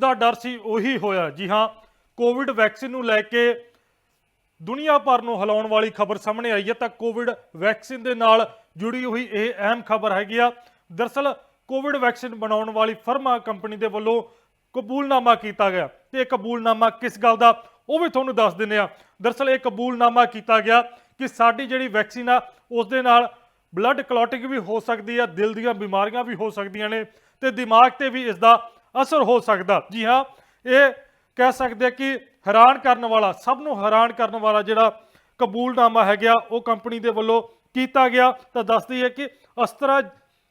ਦਾ ਡਰ ਸੀ, ਉਹੀ ਹੋਇਆ। ਜੀ ਹਾਂ, ਕੋਵਿਡ ਵੈਕਸੀਨ ਨੂੰ ਲੈ ਕੇ ਦੁਨੀਆ ਭਰ ਨੂੰ ਹਿਲਾਉਣ ਵਾਲੀ ਖਬਰ ਸਾਹਮਣੇ ਆਈ ਹੈ, ਤਾਂ ਕੋਵਿਡ ਵੈਕਸੀਨ ਦੇ ਨਾਲ ਜੁੜੀ ਹੋਈ ਇਹ ਅਹਿਮ ਖਬਰ ਹੈਗੀ ਆ। ਦਰਸਲ, ਕੋਵਿਡ ਵੈਕਸੀਨ ਬਣਾਉਣ ਵਾਲੀ ਫਰਮਾ ਕੰਪਨੀ ਦੇ ਵੱਲੋਂ ਕਬੂਲਨਾਮਾ ਕੀਤਾ ਗਿਆ। ਤੇ ਇਹ ਕਬੂਲਨਾਮਾ ਕਿਸ ਗੱਲ ਦਾ, ਉਹ ਵੀ ਤੁਹਾਨੂੰ ਦੱਸ ਦਿੰਦੇ ਆ ਦਰਸਲ, ਇਹ ਕਬੂਲਨਾਮਾ ਕੀਤਾ ਗਿਆ ਕਿ ਸਾਡੀ ਜਿਹੜੀ ਵੈਕਸੀਨ ਆ, ਉਸ ਦੇ ਨਾਲ ਬਲੱਡ ਕਲੌਟਿੰਗ ਵੀ ਹੋ ਸਕਦੀ ਆ, ਦਿਲ ਦੀਆਂ ਬਿਮਾਰੀਆਂ ਵੀ ਹੋ ਸਕਦੀਆਂ ਨੇ, ਤੇ ਦਿਮਾਗ ਤੇ ਵੀ ਇਸ ਦਾ ਅਸਰ ਹੋ ਸਕਦਾ। ਜੀ ਹਾਂ, ਇਹ ਕਹਿ ਸਕਦੇ ਆ ਕਿ ਹੈਰਾਨ ਕਰਨ ਵਾਲਾ, ਸਭ ਨੂੰ ਹੈਰਾਨ ਕਰਨ ਵਾਲਾ ਜਿਹੜਾ ਕਬੂਲਨਾਮਾ ਹੈ ਗਿਆ ਉਹ ਕੰਪਨੀ ਦੇ ਵੱਲੋਂ ਕੀਤਾ ਗਿਆ। ਤਾਂ ਦੱਸਦੀ ਹੈ ਕਿ ਅਸਤਰਾ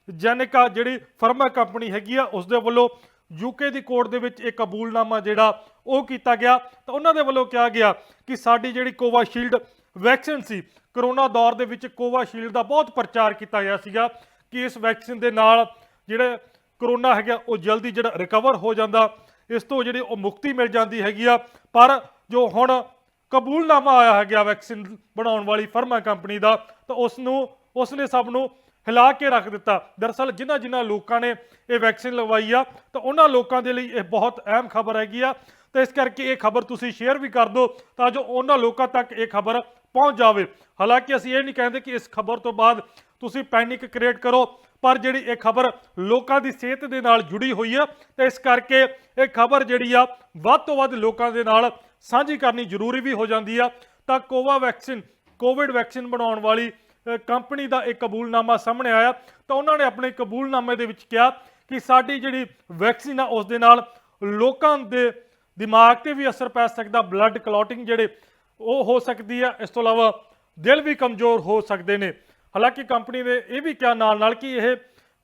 ਜੈਨਿਕਾ ਜਿਹੜੀ ਫਰਮਾ ਕੰਪਨੀ ਹੈਗੀ ਆ ਉਸ ਦੇ ਵੱਲੋਂ ਯੂਕੇ ਦੀ ਕੋਰਟ ਦੇ ਵਿੱਚ ਇਹ ਕਬੂਲਨਾਮਾ ਜਿਹੜਾ, ਉਹ ਕੀਤਾ ਗਿਆ। ਤਾਂ ਉਹਨਾਂ ਦੇ ਵੱਲੋਂ ਕਿਹਾ ਗਿਆ ਕਿ ਸਾਡੀ ਜਿਹੜੀ ਕੋਵਾਸ਼ੀਲਡ ਵੈਕਸੀਨ ਸੀ, ਕਰੋਨਾ ਦੌਰ ਦੇ ਵਿੱਚ ਕੋਵਾਸ਼ੀਲਡ ਦਾ ਬਹੁਤ ਪ੍ਰਚਾਰ ਕੀਤਾ ਗਿਆ ਸੀਗਾ ਕਿ ਇਸ ਵੈਕਸੀਨ ਦੇ ਨਾਲ ਜਿਹੜੇ ਕਰੋਨਾ ਹੈਗਾ, ਉਹ ਜਲਦੀ ਜਿਹੜਾ ਰਿਕਵਰ ਹੋ ਜਾਂਦਾ, ਇਸ ਤੋਂ ਜਿਹੜੀ ਉਹ ਮੁਕਤੀ ਮਿਲ ਜਾਂਦੀ ਹੈਗੀ ਆ। ਪਰ ਜੋ ਹੁਣ ਕਬੂਲਨਾਮਾ ਆਇਆ ਹੈਗਾ ਵੈਕਸੀਨ ਬਣਾਉਣ ਵਾਲੀ ਫਰਮਾ ਕੰਪਨੀ ਦਾ, ਤਾਂ ਉਸ ਨੂੰ ਉਸ ਨੇ ਸਭ ਨੂੰ ਹਿਲਾ ਕੇ ਰੱਖ ਦਿੱਤਾ। ਦਰਅਸਲ ਜਿਨ੍ਹਾਂ ਜਿਨ੍ਹਾਂ ਲੋਕਾਂ ਨੇ ਇਹ ਵੈਕਸੀਨ ਲਵਾਈ ਆ, ਤਾਂ ਉਹਨਾਂ ਲੋਕਾਂ ਦੇ ਲਈ ਇਹ ਬਹੁਤ ਅਹਿਮ ਖਬਰ ਹੈਗੀ ਆ। ਤੇ ਇਸ ਕਰਕੇ ਇਹ ਖਬਰ ਤੁਸੀਂ ਸ਼ੇਅਰ ਵੀ ਕਰ ਦਿਓ, ਤਾਂ ਜੋ ਉਹਨਾਂ ਲੋਕਾਂ ਤੱਕ ਇਹ ਖਬਰ ਪਹੁੰਚ ਜਾਵੇ। ਹਾਲਾਂਕਿ ਅਸੀਂ ਇਹ ਨਹੀਂ ਕਹਿੰਦੇ ਕਿ ਇਸ ਖਬਰ ਤੋਂ ਬਾਅਦ ਤੁਸੀਂ ਪੈਨਿਕ ਕ੍ਰੀਏਟ ਕਰੋ ਪਰ ਜਿਹੜੀ ਇਹ ਖਬਰ ਲੋਕਾਂ ਦੀ ਸਿਹਤ ਦੇ ਨਾਲ ਜੁੜੀ ਹੋਈ ਆ, ਤੇ ਇਸ ਕਰਕੇ ਇਹ ਖਬਰ ਜਿਹੜੀ ਆ, ਵੱਧ ਤੋਂ ਵੱਧ ਲੋਕਾਂ ਦੇ ਨਾਲ ਸਾਂਝੀ ਕਰਨੀ ਜ਼ਰੂਰੀ ਵੀ ਹੋ ਜਾਂਦੀ ਆ। ਤਾਂ ਕੋਵਾ ਵੈਕਸੀਨ ਕੋਵਿਡ ਵੈਕਸੀਨ ਬਣਾਉਣ ਵਾਲੀ ਕੰਪਨੀ ਦਾ ਇੱਕ ਕਬੂਲਨਾਮਾ ਸਾਹਮਣੇ ਆਇਆ। ਤਾਂ ਉਹਨਾਂ ਨੇ ਆਪਣੇ ਕਬੂਲਨਾਮੇ ਦੇ ਵਿੱਚ ਕਿਹਾ ਕਿ ਸਾਡੀ ਜਿਹੜੀ ਵੈਕਸੀਨ ਆ, ਉਸ ਦੇ ਨਾਲ ਲੋਕਾਂ ਦੇ ਦਿਮਾਗ ਤੇ ਵੀ ਅਸਰ ਪੈ ਸਕਦਾ, ਬਲੱਡ ਕਲੌਟਿੰਗ ਜਿਹੜੇ ਉਹ ਹੋ ਸਕਦੀ ਆ, ਇਸ ਤੋਂ ਇਲਾਵਾ ਦਿਲ ਵੀ ਕਮਜ਼ੋਰ ਹੋ ਸਕਦੇ ਨੇ। ਹਾਲਾਂਕਿ ਕੰਪਨੀ ਨੇ ਇਹ ਵੀ ਕਿਹਾ ਨਾਲ ਨਾਲ ਕਿ ਇਹ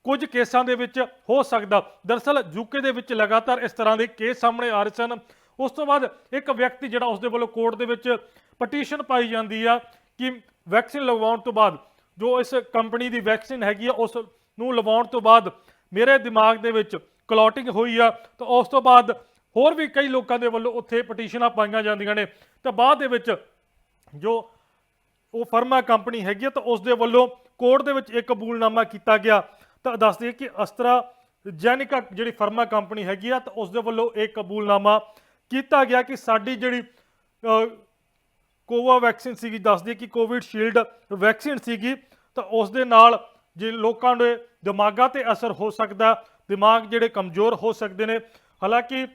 ਕੁਝ ਕੇਸਾਂ ਦੇ ਵਿੱਚ ਹੋ ਸਕਦਾ। ਦਰਅਸਲ ਯੂਕੇ ਦੇ ਵਿੱਚ ਲਗਾਤਾਰ ਇਸ ਤਰ੍ਹਾਂ ਦੇ ਕੇਸ ਸਾਹਮਣੇ ਆ ਰਹੇ ਸਨ। ਉਸ ਤੋਂ ਬਾਅਦ ਇੱਕ ਵਿਅਕਤੀ ਜਿਹੜਾ ਉਸ ਦੇ ਵੱਲੋਂ ਕੋਰਟ ਦੇ ਵਿੱਚ ਪਟੀਸ਼ਨ ਪਾਈ ਜਾਂਦੀ ਆ ਕਿ ਵੈਕਸੀਨ ਲਗਵਾਉਣ ਤੋਂ ਬਾਅਦ, ਜੋ ਇਸ ਕੰਪਨੀ ਦੀ ਵੈਕਸੀਨ ਹੈਗੀ ਆ, ਉਸ ਨੂੰ ਲਵਾਉਣ ਤੋਂ ਬਾਅਦ ਮੇਰੇ ਦਿਮਾਗ ਦੇ ਵਿੱਚ ਕਲੌਟਿੰਗ ਹੋਈ ਆ। ਤਾਂ ਉਸ ਤੋਂ ਬਾਅਦ ਹੋਰ ਵੀ ਕਈ ਲੋਕਾਂ ਦੇ ਵੱਲੋਂ ਉੱਥੇ ਪਟੀਸ਼ਨਾਂ ਪਾਈਆਂ ਜਾਂਦੀਆਂ ਨੇ। ਤਾਂ ਬਾਅਦ ਦੇ ਵਿੱਚ ਜੋ ਉਹ ਫਰਮਾ ਕੰਪਨੀ ਹੈਗੀ ਆ ਤਾਂ ਉਸ ਦੇ ਵੱਲੋਂ ਕੋਰਟ ਦੇ ਵਿੱਚ ਇੱਕ ਕਬੂਲਨਾਮਾ ਕੀਤਾ ਗਿਆ। ਤਾਂ ਦੱਸਦੀ ਹੈ ਕਿ ਅਸਤਰਾ ਜੈਨਿਕਾ ਜਿਹੜੀ ਫਰਮਾ ਕੰਪਨੀ ਹੈਗੀ ਆ ਤਾਂ ਉਸ ਦੇ ਵੱਲੋਂ ਇਹ ਕਬੂਲਨਾਮਾ ਕੀਤਾ ਗਿਆ ਕਿ ਸਾਡੀ ਜਿਹੜੀ ਅਹ, ਕੋਵਾ ਵੈਕਸੀਨ ਸੀਗੀ ਦੱਸਦੀ ਕਿ ਕੋਵਿਡ ਸ਼ੀਲਡ ਵੈਕਸੀਨ ਸੀਗੀ ਤਾਂ ਉਸ ਦੇ ਨਾਲ ਜੇ ਲੋਕਾਂ ਦੇ ਦਿਮਾਗਾਂ ਤੇ ਅਸਰ ਹੋ ਸਕਦਾ ਦਿਮਾਗ ਜਿਹੜੇ ਕਮਜ਼ੋਰ ਹੋ ਸਕਦੇ ਨੇ ਹਾਲਾਂਕਿ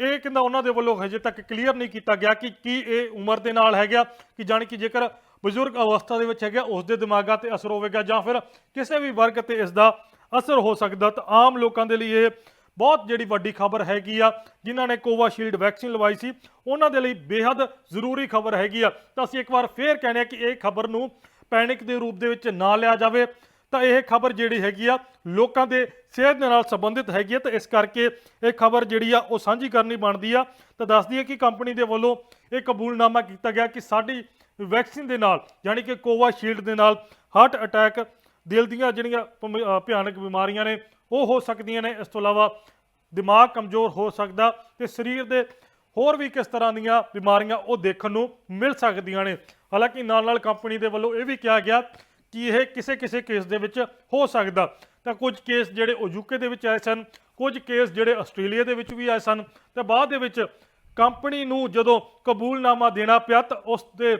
ਇਹ ਕਹਿੰਦਾ ਉਹਨਾਂ ਦੇ ਵੱਲੋਂ ਹਜੇ ਤੱਕ ਕਲੀਅਰ ਨਹੀਂ ਕੀਤਾ ਗਿਆ ਕਿ ਕੀ ਇਹ ਉਮਰ ਦੇ ਨਾਲ ਹੈਗਾ, ਕਿ ਜਾਣੀ ਕਿ ਜੇਕਰ ਬਜ਼ੁਰਗ ਅਵਸਥਾ ਦੇ ਵਿੱਚ ਹੈਗਾ ਉਸ ਦੇ ਦਿਮਾਗਾਂ ਤੇ ਅਸਰ ਹੋਵੇਗਾ ਜਾਂ ਫਿਰ ਕਿਸੇ ਵੀ ਵਰਗ ਤੇ ਇਸ ਦਾ ਅਸਰ ਹੋ ਸਕਦਾ ਤਾਂ ਆਮ ਲੋਕਾਂ ਦੇ ਲਈ ਇਹ ਬਹੁਤ ਜਿਹੜੀ ਵੱਡੀ ਖਬਰ ਹੈਗੀ ਆ, ਜਿਨ੍ਹਾਂ ਨੇ ਕੋਵਾਸ਼ੀਲਡ ਵੈਕਸੀਨ ਲਵਾਈ ਸੀ, ਉਹਨਾਂ ਦੇ ਲਈ ਬੇहद ਜ਼ਰੂਰੀ ਖਬਰ ਹੈਗੀ ਆ। ਤਾਂ ਅਸੀਂ ਇੱਕ ਵਾਰ ਫੇਰ ਕਹਿੰਦੇ ਆ ਕਿ ਇਹ ਖਬਰ ਨੂੰ ਪੈਨਿਕ ਦੇ ਰੂਪ ਦੇ ਵਿੱਚ ਨਾ ਲਿਆ ਜਾਵੇ। ਤਾਂ ਇਹ ਖਬਰ ਜਿਹੜੀ ਹੈਗੀ ਆ, ਲੋਕਾਂ ਦੇ ਸਿਹਤ ਦੇ ਨਾਲ ਸੰਬੰਧਿਤ ਹੈਗੀ ਆ ਤਾਂ ਇਸ ਕਰਕੇ ਇਹ ਖਬਰ ਜਿਹੜੀ ਆ, ਉਹ ਸਾਂਝੀ ਕਰਨੀ ਬਣਦੀ ਆ। ਤਾਂ ਦੱਸਦੀ ਹੈ ਕਿ ਕੰਪਨੀ ਦੇ ਵੱਲੋਂ ਇਹ ਕਬੂਲਨਾਮਾ ਕੀਤਾ ਗਿਆ ਕਿ ਸਾਡੀ ਵੈਕਸੀਨ ਦੇ ਨਾਲ, ਯਾਨੀ ਕਿ ਕੋਵਾਸ਼ੀਲਡ ਦੇ ਨਾਲ ਹਾਰਟ ਅਟੈਕ, ਦਿਲ ਦੀਆਂ ਜਿਹੜੀਆਂ ਭਿਆਨਕ ਬਿਮਾਰੀਆਂ ਨੇ, ਉਹ ਹੋ ਸਕਦੀਆਂ ਨੇ। ਇਸ ਤੋਂ ਇਲਾਵਾ ਦਿਮਾਗ ਕਮਜ਼ੋਰ ਹੋ ਸਕਦਾ ਤੇ ਸਰੀਰ ਦੇ ਹੋਰ ਵੀ ਕਿਸ ਤਰ੍ਹਾਂ ਦੀਆਂ ਬਿਮਾਰੀਆਂ ਉਹ ਦੇਖਣ ਨੂੰ ਮਿਲ ਸਕਦੀਆਂ ਨੇ। ਹਾਲਾਂਕਿ ਨਾਲ ਨਾਲ ਕੰਪਨੀ ਦੇ ਵੱਲੋਂ ਇਹ ਵੀ ਕਿਹਾ ਗਿਆ ਕਿ ਇਹ ਕਿਸੇ ਕਿਸੇ ਕੇਸ ਦੇ ਵਿੱਚ ਹੋ ਸਕਦਾ? ਤਾਂ ਕੁਝ ਕੇਸ ਜਿਹੜੇ ਯੂਕੇ ਦੇ ਵਿੱਚ ਆਏ ਸਨ, ਕੁਝ ਕੇਸ ਜਿਹੜੇ ਆਸਟ੍ਰੇਲੀਆ ਦੇ ਵਿੱਚ ਵੀ ਆਏ ਸਨ। ਤੇ ਬਾਅਦ ਦੇ ਵਿੱਚ ਕੰਪਨੀ ਨੂੰ ਜਦੋਂ ਕਬੂਲਨਾਮਾ ਦੇਣਾ ਪਿਆ ਤਾਂ ਉਸ ਦੇ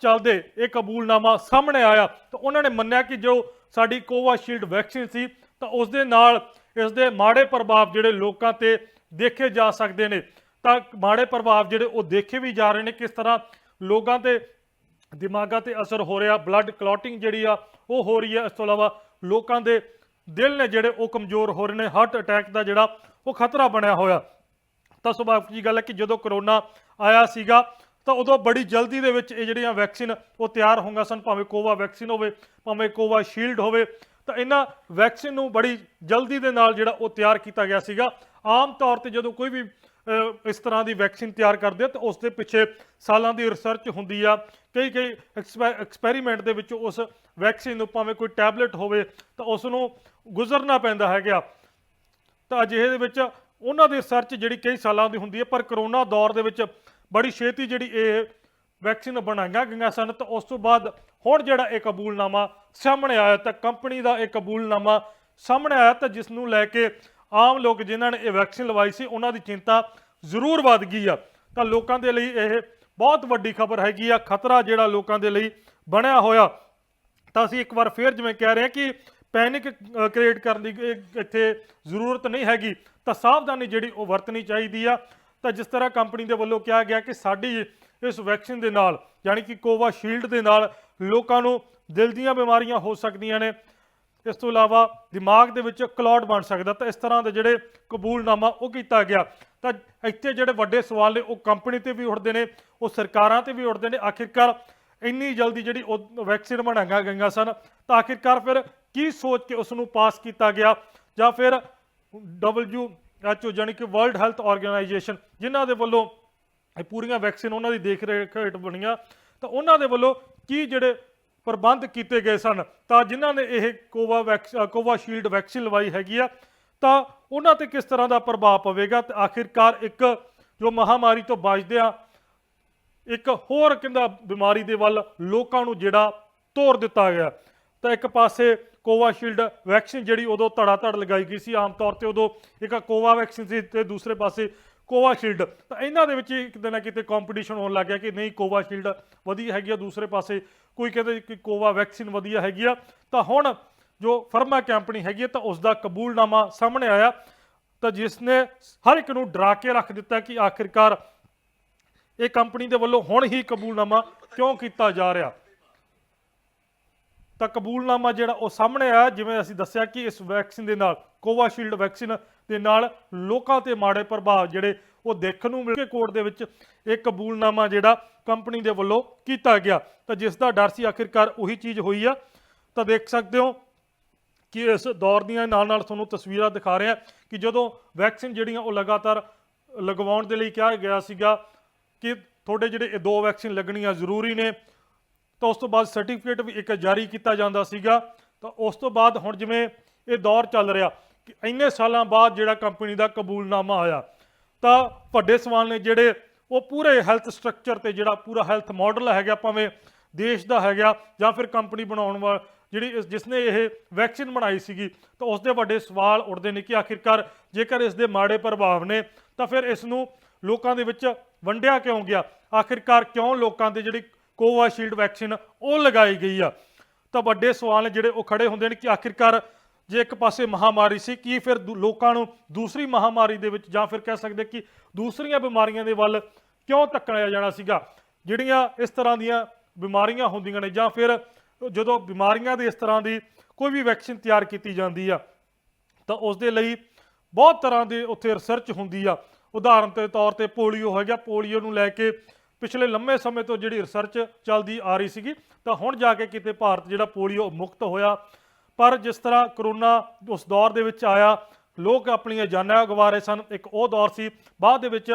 ਚੱਲਦੇ ਇਹ ਕਬੂਲਨਾਮਾ ਸਾਹਮਣੇ ਆਇਆ। ਤਾਂ ਉਹਨਾਂ ਨੇ ਮੰਨਿਆ ਕਿ ਜੋ ਸਾਡੀ ਕੋਵਾਸ਼ੀਲਡ ਵੈਕਸੀਨ ਸੀ, ਤਾਂ ਉਸ ਦੇ ਨਾਲ ਇਸ ਦੇ ਮਾੜੇ ਪ੍ਰਭਾਵ ਜਿਹੜੇ ਲੋਕਾਂ ਤੇ ਦੇਖੇ ਜਾ ਸਕਦੇ ਨੇ। ਤਾਂ ਮਾੜੇ ਪ੍ਰਭਾਵ ਜਿਹੜੇ ਉਹ ਦੇਖੇ ਵੀ ਜਾ ਰਹੇ ਨੇ, ਕਿਸ ਤਰ੍ਹਾਂ ਲੋਕਾਂ ਤੇ ਦਿਮਾਗਾਂ ਤੇ ਅਸਰ ਹੋ ਰਿਹਾ ਬਲੱਡ ਕਲੌਟਿੰਗ ਜਿਹੜੀ ਆ, ਉਹ ਹੋ ਰਹੀ ਹੈ। ਇਸ ਤੋਂ ਇਲਾਵਾ ਲੋਕਾਂ ਦੇ ਦਿਲ ਨੇ ਜਿਹੜੇ ਉਹ ਕਮਜ਼ੋਰ ਹੋ ਰਹੇ ਨੇ। ਹਾਰਟ ਅਟੈਕ ਦਾ ਜਿਹੜਾ ਉਹ ਖਤਰਾ ਬਣਿਆ ਹੋਇਆ। ਤਾਂ ਸੁਭਾਵਿਕ ਜੀ ਗੱਲ ਹੈ ਕਿ ਜਦੋਂ ਕਰੋਨਾ ਆਇਆ ਸੀਗਾ, ਤਾਂ ਉਦੋਂ ਬੜੀ ਜਲਦੀ ਦੇ ਵਿੱਚ ਇਹ ਜਿਹੜੀਆਂ ਵੈਕਸੀਨ ਉਹ ਤਿਆਰ ਹੋਈਆਂ ਸਨ। ਭਾਵੇਂ ਕੋਵਾ ਵੈਕਸੀਨ ਹੋਵੇ, ਭਾਵੇਂ ਕੋਵਾ ਸ਼ੀਲਡ ਹੋਵੇ, ਤਾਂ ਇਹਨਾਂ ਵੈਕਸੀਨ ਨੂੰ ਬੜੀ ਜਲਦੀ ਦੇ ਨਾਲ ਜਿਹੜਾ ਉਹ ਤਿਆਰ ਕੀਤਾ ਗਿਆ ਸੀਗਾ। ਆਮ ਤੌਰ ਤੇ ਜਦੋਂ ਕੋਈ ਵੀ ਇਸ ਤਰ੍ਹਾਂ ਦੀ ਵੈਕਸੀਨ ਤਿਆਰ ਕਰਦੇ ਆ ਤਾਂ ਉਸ ਦੇ ਪਿੱਛੇ ਸਾਲਾਂ ਦੀ ਰਿਸਰਚ ਹੁੰਦੀ ਆ। ਕਈ ਕਈ ਐਕਸਪੈਰੀਮੈਂਟ ਦੇ ਵਿੱਚ ਉਸ ਵੈਕਸੀਨ ਨੂੰ ਭਾਵੇਂ ਕੋਈ ਟੈਬਲੇਟ ਹੋਵੇ ਤਾਂ ਉਸ ਨੂੰ ਗੁਜ਼ਰਨਾ ਪੈਂਦਾ ਹੈਗਾ। ਤਾਂ ਅਜਿਹੇ ਦੇ ਵਿੱਚ ਉਹਨਾਂ ਦੀ ਰਿਸਰਚ ਜਿਹੜੀ ਕਈ ਸਾਲਾਂ ਦੀ ਹੁੰਦੀ ਹੈ ਪਰ ਕਰੋਨਾ ਦੌਰ ਦੇ ਵਿੱਚ ਬੜੀ ਛੇਤੀ ਜਿਹੜੀ ਇਹ ਵੈਕਸੀਨ ਬਣਾਈਆਂ ਗਈਆਂ ਸਨ, ਤਾਂ ਉਸ ਤੋਂ ਬਾਅਦ ਹੁਣ ਜਿਹੜਾ ਇਹ ਕਬੂਲਨਾਮਾ ਸਾਹਮਣੇ ਆਇਆ, ਤਾਂ ਕੰਪਨੀ ਦਾ ਇਹ ਕਬੂਲਨਾਮਾ ਸਾਹਮਣੇ ਆਇਆ, ਤਾਂ ਜਿਸ ਨੂੰ ਲੈ ਕੇ ਆਮ ਲੋਕ ਜਿਨ੍ਹਾਂ ਨੇ ਇਹ ਵੈਕਸੀਨ ਲਵਾਈ ਸੀ, ਉਹਨਾਂ ਦੀ ਚਿੰਤਾ ਜ਼ਰੂਰ ਵੱਧ ਗਈ ਆ। ਤਾਂ ਲੋਕਾਂ ਦੇ ਲਈ ਇਹ ਬਹੁਤ ਵੱਡੀ ਖਬਰ ਹੈਗੀ ਆ। ਖਤਰਾ ਜਿਹੜਾ ਲੋਕਾਂ ਦੇ ਲਈ ਬਣਿਆ ਹੋਇਆ। ਤਾਂ ਅਸੀਂ ਇੱਕ ਵਾਰ ਫੇਰ ਜਿਵੇਂ ਕਹਿ ਰਹੇ ਹਾਂ ਕਿ ਪੈਨਿਕ ਕ੍ਰੀਏਟ ਕਰਨ ਦੀ ਇਹ ਇੱਥੇ ਜ਼ਰੂਰਤ ਨਹੀਂ ਹੈਗੀ। ਤਾਂ ਸਾਵਧਾਨੀ ਜਿਹੜੀ ਉਹ ਵਰਤਣੀ ਚਾਹੀਦੀ ਆ। ਤਾਂ ਜਿਸ ਤਰ੍ਹਾਂ ਕੰਪਨੀ ਦੇ ਵੱਲੋਂ ਕਿਹਾ ਗਿਆ ਕਿ ਸਾਡੀ ਇਸ ਵੈਕਸੀਨ ਦੇ ਨਾਲ, ਯਾਨੀ ਕਿ ਕੋਵਾਸ਼ੀਲਡ ਦੇ ਨਾਲ, ਲੋਕਾਂ ਨੂੰ ਦਿਲ ਦੀਆਂ ਬਿਮਾਰੀਆਂ ਹੋ ਸਕਦੀਆਂ ਨੇ। ਇਸ ਤੋਂ ਇਲਾਵਾ ਦਿਮਾਗ ਦੇ ਵਿੱਚ ਕਲੌਟ ਬਣ ਸਕਦਾ ਤਾਂ ਇਸ ਤਰ੍ਹਾਂ ਦੇ ਜਿਹੜੇ ਕਬੂਲਨਾਮਾ ਉਹ ਕੀਤਾ ਗਿਆ। ਤਾਂ ਇੱਥੇ ਜਿਹੜੇ ਵੱਡੇ ਸਵਾਲ ਨੇ, ਉਹ ਕੰਪਨੀ ਤੇ ਵੀ ਉੱਠਦੇ ਨੇ, ਉਹ ਸਰਕਾਰਾਂ ਤੇ ਵੀ ਉੱਠਦੇ ਨੇ। ਆਖਿਰਕਾਰ ਇੰਨੀ ਜਲਦੀ ਜਿਹੜੀ ਉਹ ਵੈਕਸੀਨ ਬਣਾਈਆਂ ਗਈਆਂ ਸਨ, ਤਾਂ ਆਖਿਰਕਾਰ ਫਿਰ ਕੀ ਸੋਚ ਕੇ ਉਸ ਨੂੰ ਪਾਸ ਕੀਤਾ ਗਿਆ? ਜਾਂ ਫਿਰ ਡਬਲਯੂ WHO ਜਾਣੀ ਕਿ ਵਰਲਡ ਹੈਲਥ ਆਰਗੇਨਾਈਜੇਸ਼ਨ, ਜਿਨ੍ਹਾਂ ਦੇ ਵੱਲੋਂ ਇਹ ਪੂਰੀਆਂ ਵੈਕਸੀਨ ਉਹਨਾਂ ਦੀ ਦੇਖ ਰੇਖ ਹੇਠ ਬਣੀਆਂ, ਤਾਂ ਉਹਨਾਂ ਦੇ ਵੱਲੋਂ ਕੀ ਜਿਹੜੇ ਪ੍ਰਬੰਧ ਕੀਤੇ ਗਏ ਸਨ। ਤਾਂ ਜਿਨ੍ਹਾਂ ਨੇ ਇਹ ਕੋਵਾ ਕੋਵਾਸ਼ੀਲਡ ਵੈਕਸੀਨ ਲਵਾਈ ਹੈਗੀ ਆ, ਤਾਂ ਉਹਨਾਂ ਤੇ ਕਿਸ ਤਰ੍ਹਾਂ ਦਾ ਪ੍ਰਭਾਵ ਪਵੇਗਾ? ਤੇ ਆਖਿਰਕਾਰ ਇੱਕ ਜੋ ਮਹਾਮਾਰੀ ਤੋਂ ਬਚਦਿਆਂ ਇੱਕ ਹੋਰ ਕਹਿੰਦਾ ਬਿਮਾਰੀ ਦੇ ਵੱਲ ਲੋਕਾਂ ਨੂੰ ਜਿਹੜਾ ਤੋਰ ਦਿੱਤਾ ਗਿਆ। ਤਾਂ ਇੱਕ ਪਾਸੇ ਕੋਵਾਸ਼ੀਲਡ ਵੈਕਸੀਨ ਜਿਹੜੀ ਉਦੋਂ ਧੜਾ ਧੜ ਲਗਾਈ ਗਈ ਸੀ ਆਮ ਤੌਰ ਤੇ ਉਦੋਂ ਇੱਕ ਕੋਵਾ ਵੈਕਸੀਨ ਸੀ ਤੇ ਦੂਸਰੇ ਪਾਸੇ ਕੋਵਾਸ਼ੀਲਡ। ਤਾਂ ਇਹਨਾਂ ਦੇ ਵਿੱਚ ਹੀ ਕਿਤੇ ਨਾ ਕਿਤੇ ਕੰਪੀਟੀਸ਼ਨ ਹੋਣ ਲੱਗ ਗਿਆ ਕਿ ਨਹੀਂ ਕੋਵਾਸ਼ੀਲਡ ਵਧੀਆ ਹੈਗੀ ਆ, ਦੂਸਰੇ ਪਾਸੇ ਕੋਈ ਕਹਿੰਦੇ ਕਿ ਕੋਵਾ ਵੈਕਸੀਨ ਵਧੀਆ ਹੈਗੀ ਆ। ਤਾਂ ਹੁਣ ਜੋ ਫਰਮਾ ਕੰਪਨੀ ਹੈਗੀ ਆ, ਤਾਂ ਉਸ ਦਾ ਕਬੂਲਨਾਮਾ ਸਾਹਮਣੇ ਆਇਆ। ਤਾਂ ਜਿਸ ਨੇ ਹਰ ਇੱਕ ਨੂੰ ਡਰਾ ਕੇ ਰੱਖ ਦਿੱਤਾ ਕਿ ਆਖਿਰਕਾਰ ਇਹ ਕੰਪਨੀ ਦੇ ਵੱਲੋਂ ਹੁਣ ਹੀ ਕਬੂਲਨਾਮਾ ਕਿਉਂ ਕੀਤਾ ਜਾ ਰਿਹਾ। ਤਾਂ ਕਬੂਲਨਾਮਾ ਜਿਹੜਾ ਉਹ ਸਾਹਮਣੇ ਆਇਆ, ਜਿਵੇਂ ਅਸੀਂ ਦੱਸਿਆ ਕਿ ਇਸ ਵੈਕਸੀਨ ਦੇ ਨਾਲ ਕੋਵਾਸ਼ੀਲਡ ਵੈਕਸੀਨ ਦੇ ਨਾਲ ਲੋਕਾਂ ਤੇ ਮਾੜੇ ਪ੍ਰਭਾਵ ਜਿਹੜੇ ਉਹ ਦੇਖਣ ਨੂੰ ਮਿਲ ਕੇ ਕੋਰਟ ਦੇ ਵਿੱਚ ਇਹ ਕਬੂਲਨਾਮਾ ਜਿਹੜਾ ਕੰਪਨੀ ਦੇ ਵੱਲੋਂ ਕੀਤਾ ਗਿਆ। ਤਾਂ ਜਿਸ ਦਾ ਡਰ ਸੀ ਆਖਿਰਕਾਰ ਉਹੀ ਚੀਜ਼ ਹੋਈ ਆ। ਤਾਂ ਦੇਖ ਸਕਦੇ ਹੋ ਕਿ ਇਸ ਦੌਰ ਦੀਆਂ ਨਾਲ ਨਾਲ ਤੁਹਾਨੂੰ ਤਸਵੀਰਾਂ ਦਿਖਾ ਰਿਹਾ ਕਿ ਜਦੋਂ ਵੈਕਸੀਨ ਜਿਹੜੀਆਂ ਉਹ ਲਗਾਤਾਰ ਲਗਵਾਉਣ ਦੇ ਲਈ ਕਿਹਾ ਗਿਆ ਸੀਗਾ ਕਿ ਤੁਹਾਡੇ ਜਿਹੜੇ ਇਹ ਦੋ ਵੈਕਸੀਨ ਲੱਗਣੀਆਂ ਜ਼ਰੂਰੀ ਨੇ, ਤਾਂ ਉਸ ਤੋਂ ਬਾਅਦ ਸਰਟੀਫਿਕੇਟ ਵੀ ਇੱਕ ਜਾਰੀ ਕੀਤਾ ਜਾਂਦਾ ਸੀਗਾ। ਤਾਂ ਉਸ ਤੋਂ ਬਾਅਦ ਹੁਣ ਜਿਵੇਂ ਇਹ ਦੌਰ ਚੱਲ ਰਿਹਾ ਇੰਨੇ ਸਾਲਾਂ ਬਾਅਦ ਜਿਹੜਾ ਕੰਪਨੀ ਦਾ ਕਬੂਲਨਾਮਾ ਆਇਆ, ਤਾਂ ਵੱਡੇ ਸਵਾਲ ਨੇ ਜਿਹੜੇ ਉਹ ਪੂਰੇ ਹੈਲਥ ਸਟਰਕਚਰ ਤੇ ਜਿਹੜਾ ਪੂਰਾ ਹੈਲਥ ਮਾਡਲ ਹੈਗਾ, ਭਾਵੇਂ ਦੇਸ਼ ਦਾ ਹੈਗਾ ਜਾਂ ਫਿਰ ਕੰਪਨੀ ਬਣਾਉਣ ਵਾਲ, ਜਿਹੜੀ ਜਿਸ ਨੇ ਇਹ ਵੈਕਸੀਨ ਬਣਾਈ ਸੀਗੀ, ਤਾਂ ਉਸ ਦੇ ਵੱਡੇ ਸਵਾਲ ਉੱਠਦੇ ਨੇ ਕਿ ਆਖਿਰਕਾਰ ਜੇਕਰ ਇਸ ਦੇ ਮਾੜੇ ਪ੍ਰਭਾਵ ਨੇ, ਤਾਂ ਫਿਰ ਇਸ ਨੂੰ ਲੋਕਾਂ ਦੇ ਵਿੱਚ ਵੰਡਿਆ ਕਿਉਂ ਗਿਆ? ਆਖਿਰਕਾਰ ਕਿਉਂ ਲੋਕਾਂ ਦੇ ਜਿਹੜੀ ਕੋਵਾਸ਼ੀਲਡ ਵੈਕਸੀਨ ਉਹ ਲਗਾਈ ਗਈ ਆ? ਤਾਂ ਵੱਡੇ ਸਵਾਲ ਨੇ ਜਿਹੜੇ ਉਹ ਖੜੇ ਹੁੰਦੇ ਨੇ ਕਿ ਆਖਿਰਕਾਰ ਜੇ ਇੱਕ ਪਾਸੇ ਮਹਾਮਾਰੀ ਸੀ, ਕੀ ਫਿਰ ਦੂ- ਲੋਕਾਂ ਨੂੰ ਦੂਸਰੀ ਮਹਾਮਾਰੀ ਦੇ ਵਿੱਚ ਜਾਂ ਫਿਰ ਕਹਿ ਸਕਦੇ ਕਿ ਦੂਸਰੀਆਂ ਬਿਮਾਰੀਆਂ ਦੇ ਵੱਲ ਕਿਉਂ ਧੱਕਿਆ ਜਾਣਾ ਸੀਗਾ? ਜਿਹੜੀਆਂ ਇਸ ਤਰ੍ਹਾਂ ਦੀਆਂ ਬਿਮਾਰੀਆਂ ਹੁੰਦੀਆਂ ਨੇ ਜਾਂ ਫਿਰ ਜਦੋਂ ਬਿਮਾਰੀਆਂ ਦੇ ਇਸ ਤਰ੍ਹਾਂ ਦੀ ਕੋਈ ਵੀ ਵੈਕਸੀਨ ਤਿਆਰ ਕੀਤੀ ਜਾਂਦੀ ਆ, ਤਾਂ ਉਸ ਦੇ ਲਈ ਬਹੁਤ ਤਰ੍ਹਾਂ ਦੇ ਉੱਥੇ ਰਿਸਰਚ ਹੁੰਦੀ ਆ। ਉਦਾਹਰਨ ਦੇ ਤੌਰ ਤੇ ਪੋਲੀਓ ਹੈਗਾ, ਪੋਲੀਓ ਨੂੰ ਲੈ ਕੇ ਪਿਛਲੇ ਲੰਮੇ ਸਮੇਂ ਤੋਂ ਜਿਹੜੀ ਰਿਸਰਚ ਚੱਲਦੀ ਆ ਰਹੀ ਸੀਗੀ, ਤਾਂ ਹੁਣ ਜਾ ਕੇ ਕਿਤੇ ਭਾਰਤ ਜਿਹੜਾ ਪੋਲੀਓ ਮੁਕਤ ਹੋਇਆ ਪਰ ਜਿਸ ਤਰ੍ਹਾਂ ਕਰੋਨਾ ਉਸ ਦੌਰ ਦੇ ਵਿੱਚ ਆਇਆ, ਲੋਕ ਆਪਣੀਆਂ ਜਾਨਾਂ ਗਵਾ ਰਹੇ ਸਨ। ਇੱਕ ਉਹ ਦੌਰ ਸੀ, ਬਾਅਦ ਦੇ ਵਿੱਚ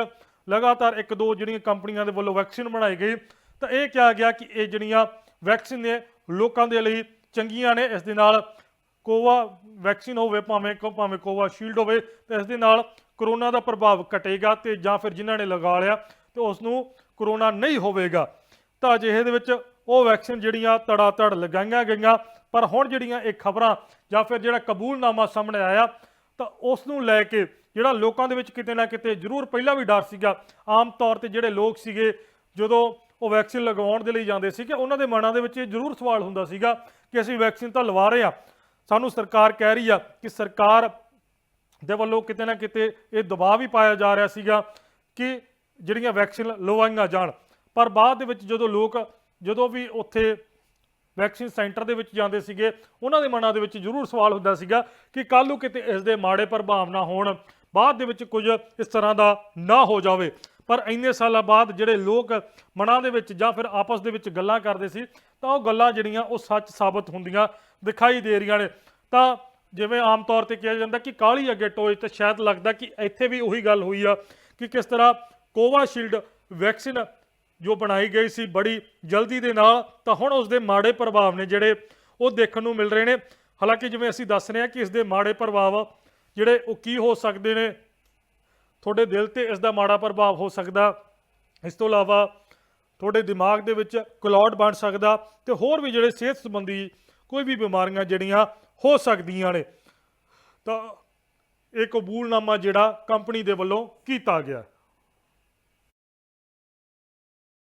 ਲਗਾਤਾਰ ਇੱਕ ਦੋ ਜਿਹੜੀਆਂ ਕੰਪਨੀਆਂ ਦੇ ਵੱਲੋਂ ਵੈਕਸੀਨ ਬਣਾਈ ਗਈ, ਤਾਂ ਇਹ ਕਿਹਾ ਗਿਆ ਕਿ ਇਹ ਜਿਹੜੀਆਂ ਵੈਕਸੀਨ ਨੇ, ਲੋਕਾਂ ਦੇ ਲਈ ਚੰਗੀਆਂ ਨੇ। ਇਸ ਦੇ ਨਾਲ ਕੋਵਾ ਵੈਕਸੀਨ ਹੋਵੇ, ਭਾਵੇਂ ਕੋ ਭਾਵੇਂ ਕੋਵਾ ਸ਼ੀਲਡ ਹੋਵੇ, ਤੇ ਇਸ ਦੇ ਨਾਲ ਕਰੋਨਾ ਦਾ ਪ੍ਰਭਾਵ ਘਟੇਗਾ ਤੇ ਜਾਂ ਫਿਰ ਜਿਨ੍ਹਾਂ ਨੇ ਲਗਾ ਲਿਆ, ਤੇ ਉਸ ਨੂੰ ਕਰੋਨਾ ਨਹੀਂ ਹੋਵੇਗਾ। ਤਾਂ ਅਜਿਹੇ ਦੇ ਵਿੱਚ ਉਹ ਵੈਕਸੀਨ ਜਿਹੜੀਆਂ ਤੜਾ ਤੜ ਲਗਾਈਆਂ ਗਈਆਂ ਪਰ ਹੁਣ ਜਿਹੜੀਆਂ ਇਹ ਖਬਰਾਂ ਜਾਂ ਫਿਰ ਜਿਹੜਾ ਕਬੂਲਨਾਮਾ ਸਾਹਮਣੇ ਆਇਆ, ਤਾਂ ਉਸ ਨੂੰ ਲੈ ਕੇ ਜਿਹੜਾ ਲੋਕਾਂ ਦੇ ਵਿੱਚ ਕਿਤੇ ਨਾ ਕਿਤੇ ਜ਼ਰੂਰ ਪਹਿਲਾਂ ਵੀ ਡਰ ਸੀਗਾ। ਆਮ ਤੌਰ ਤੇ ਜਿਹੜੇ ਲੋਕ ਸੀਗੇ, ਜਦੋਂ ਉਹ ਵੈਕਸੀਨ ਲਗਵਾਉਣ ਦੇ ਲਈ ਜਾਂਦੇ ਸੀ ਕਿ ਉਹਨਾਂ ਦੇ ਮਨਾਂ ਦੇ ਵਿੱਚ ਇਹ ਜ਼ਰੂਰ ਸਵਾਲ ਹੁੰਦਾ ਸੀਗਾ ਕਿ ਅਸੀਂ ਵੈਕਸੀਨ ਤਾਂ ਲਵਾ ਰਹੇ ਆ ਸਾਨੂੰ ਸਰਕਾਰ ਕਹਿ ਰਹੀ ਆ ਕਿ ਸਰਕਾਰ ਦੇ ਵੱਲੋਂ ਕਿਤੇ ਨਾ ਕਿਤੇ ਇਹ ਦਬਾਅ ਵੀ ਪਾਇਆ ਜਾ ਰਿਹਾ ਸੀਗਾ ਕਿ ਜਿਹੜੀਆਂ ਵੈਕਸੀਨ ਲਵਾਈਆਂ ਜਾਣ। ਪਰ ਬਾਅਦ ਦੇ ਵਿੱਚ ਜਦੋਂ ਲੋਕ, ਜਦੋਂ ਵੀ ਉੱਥੇ ਵੈਕਸੀਨ ਸੈਂਟਰ ਦੇ ਵਿੱਚ ਜਾਂਦੇ ਸੀਗੇ। ਉਹਨਾਂ ਦੇ ਮਨਾਂ ਦੇ ਵਿੱਚ ਜ਼ਰੂਰ ਸਵਾਲ ਹੁੰਦਾ ਸੀਗਾ ਕਿ ਕੱਲ੍ਹ ਨੂੰ ਕਿਤੇ ਇਸ ਦੇ ਮਾੜੇ ਪ੍ਰਭਾਵ ਨਾ ਹੋਣ, ਬਾਅਦ ਦੇ ਵਿੱਚ ਕੁਝ ਇਸ ਤਰ੍ਹਾਂ ਦਾ ਨਾ ਹੋ ਜਾਵੇ। ਪਰ ਇੰਨੇ ਸਾਲਾਂ ਬਾਅਦ ਜਿਹੜੇ ਲੋਕ ਮਨਾਂ ਦੇ ਵਿੱਚ ਜਾਂ ਫਿਰ ਆਪਸ ਦੇ ਵਿੱਚ ਗੱਲਾਂ ਕਰਦੇ ਸੀ, ਤਾਂ ਉਹ ਗੱਲਾਂ ਜਿਹੜੀਆਂ ਉਹ ਸੱਚ ਸਾਬਤ ਹੁੰਦੀਆਂ ਦਿਖਾਈ ਦੇ ਰਹੀਆਂ ਨੇ। ਤਾਂ ਜਿਵੇਂ ਆਮ ਤੌਰ ਤੇ ਕਿਹਾ ਜਾਂਦਾ ਕਿ ਕਾਲੀ ਅੱਗੇ ਟੋਏ ਤੇ ਸ਼ਾਇਦ ਲੱਗਦਾ ਕਿ ਇੱਥੇ ਵੀ ਉਹੀ ਗੱਲ ਹੋਈ ਆ ਕਿ ਕਿਸ ਤਰ੍ਹਾਂ ਕੋਵਾਸ਼ੀਲਡ ਵੈਕਸੀਨ ਜੋ ਬਣਾਈ ਗਈ ਸੀ ਬੜੀ ਜਲਦੀ ਦੇ ਨਾਲ, ਤਾਂ ਹੁਣ ਉਸ ਦੇ ਮਾੜੇ ਪ੍ਰਭਾਵ ਨੇ ਜਿਹੜੇ ਉਹ ਦੇਖਣ ਨੂੰ ਮਿਲ ਰਹੇ ਨੇ। ਹਾਲਾਂਕਿ ਜਿਵੇਂ ਅਸੀਂ ਦੱਸ ਰਹੇ ਹਾਂ ਕਿ ਇਸ ਦੇ ਮਾੜੇ ਪ੍ਰਭਾਵ ਜਿਹੜੇ ਉਹ ਕੀ ਹੋ ਸਕਦੇ ਨੇ, ਤੁਹਾਡੇ ਦਿਲ ਤੇ ਇਸ ਦਾ ਮਾੜਾ ਪ੍ਰਭਾਵ ਹੋ ਸਕਦਾ। ਇਸ ਤੋਂ ਇਲਾਵਾ ਤੁਹਾਡੇ ਦਿਮਾਗ ਦੇ ਵਿੱਚ ਕਲੌਡ ਬਣ ਸਕਦਾ ਤੇ ਹੋਰ ਵੀ ਜਿਹੜੇ ਸਿਹਤ ਸੰਬੰਧੀ ਕੋਈ ਵੀ ਬਿਮਾਰੀਆਂ ਜਿਹੜੀਆਂ ਹੋ ਸਕਦੀਆਂ ਨੇ। ਤਾਂ ਇਹ ਕਬੂਲਨਾਮਾ ਜਿਹੜਾ ਕੰਪਨੀ ਦੇ ਵੱਲੋਂ ਕੀਤਾ ਗਿਆ।